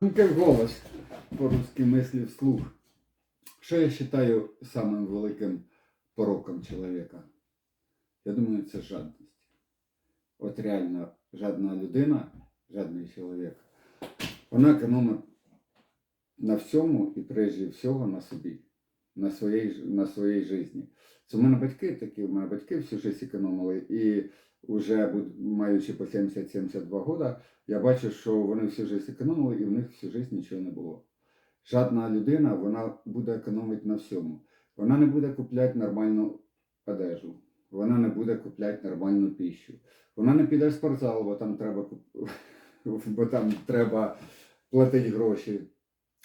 Думки голос, по-русски мислі вслух. Що я вважаю самим великим пороком чоловіка? Я думаю, це жадність. От реально жадна людина, жадний чоловік, вона економить на всьому і прежде всього на собі, на своїй, на своїй житті. Це в мене батьки такі, у мене батьки всю життя економили, і вже маючи по 70-72 года, я бачу, що вони всю життя економили, і в них всю життя нічого не було. Жадна людина, вона буде економити на всьому. Вона не буде купляти нормальну одежу, вона не буде купляти нормальну піщу. Вона не піде в спортзал, бо там треба, бо там треба платити гроші.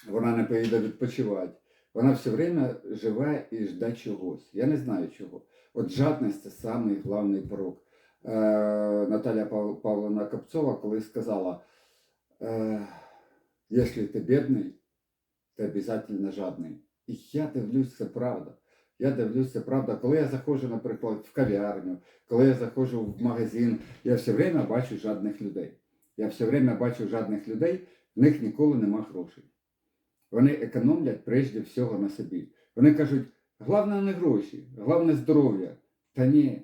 Вона не поїде відпочивати. Вона все время живе і жде чогось. Я не знаю чого. От жадність це самий головний порок. Е, Наталя Павловна Копцова колись сказала, е, якщо ти бідний, ти обов'язково жадний. І я дивлюсь, це правда. Я дивлюсь, це правда. Коли я заходжу, наприклад, в кав'ярню, коли я заходжу в магазин, я все время бачу жадних людей. Я все время бачу жадних людей, в них ніколи нема грошей. Вони економлять прежде всього на собі. Вони кажуть, головне не гроші, головне здоров'я. Та ні,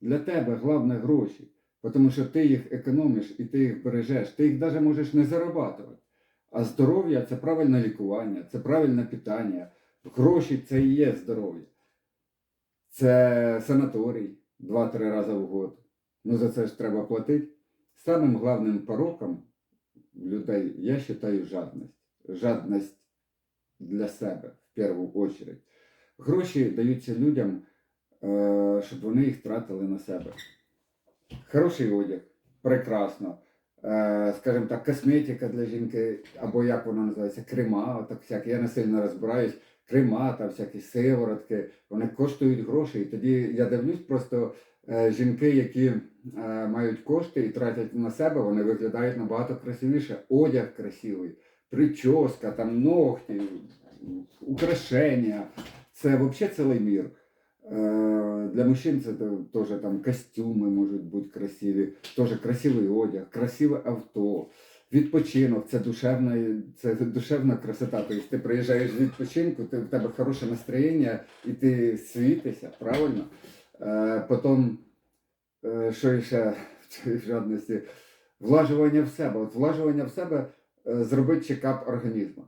для тебе головне гроші, тому що ти їх економиш і ти їх бережеш, ти їх навіть можеш не зарабатувати. А здоров'я це правильне лікування, це правильне питання. Гроші це і є здоров'я. Це санаторій 2-3 рази в год. Ну за це ж треба платити. Самим головним пороком людей я вважаю жадність. Жадність для себе в першу чергу. Гроші даються людям, е, щоб вони їх тратили на себе. Хороший одяг, прекрасно. Е, Скажімо так, косметика для жінки, або як вона називається, крема, так всяке. Я не сильно розбираюсь. Крема, та всякі сиворотки, вони коштують гроші. І тоді я дивлюсь просто е, жінки, які мають кошти і тратять на себе, вони виглядають набагато красивіше. Одяг красивий, прическа, там ногті, украшення. Це взагалі цілий мір. Е, Для мужчин це теж там костюми можуть бути красиві, теж красивий одяг, красиве авто. Відпочинок це душевна, це душевна красота. Тобто ти приїжджаєш з відпочинку, ти, в тебе хороше настроєння і ти світишся, правильно? Е, потім, е, що ще в цій жадності? Влажування в себе. От влажування в себе зробити чекап організму.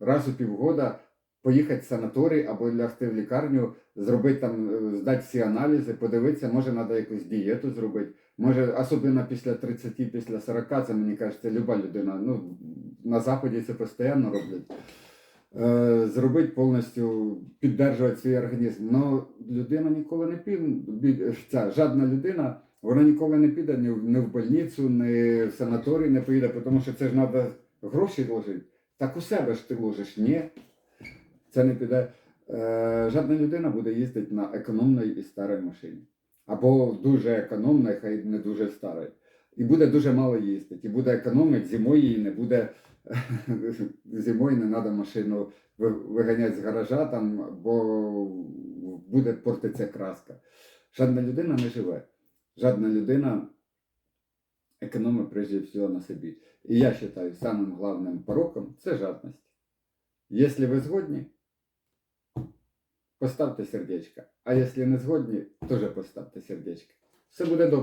Раз у півгода поїхати в санаторій або лягти в лікарню, зробити там, е, здати всі аналізи, подивитися, може треба якусь дієту зробити. Може, особливо після 30, після 40, це мені кажеться, люба людина. Ну, на Заході це постійно роблять. Е, зробити повністю, піддержувати свій організм. Но людина ніколи не піде, ця жадна людина, вона ніколи не піде ні в, больницю, ні в санаторій не поїде, тому що це ж треба гроші вложити. Так у себе ж ти ложиш. Ні, це не піде. Е, жадна людина буде їздити на економній і старій машині. Або дуже економна, хай не дуже стара. І буде дуже мало їздити. І буде економити, зимою їй не буде зимою не треба машину виганяти з гаража, там, бо буде портитися краска. Жадна людина не живе. Жадна людина економить прежде всього на собі. І я вважаю, самим головним пороком це жадність. Якщо ви згодні, поставте сердечко. А якщо не згодні, теж поставте сердечко. Все буде добре.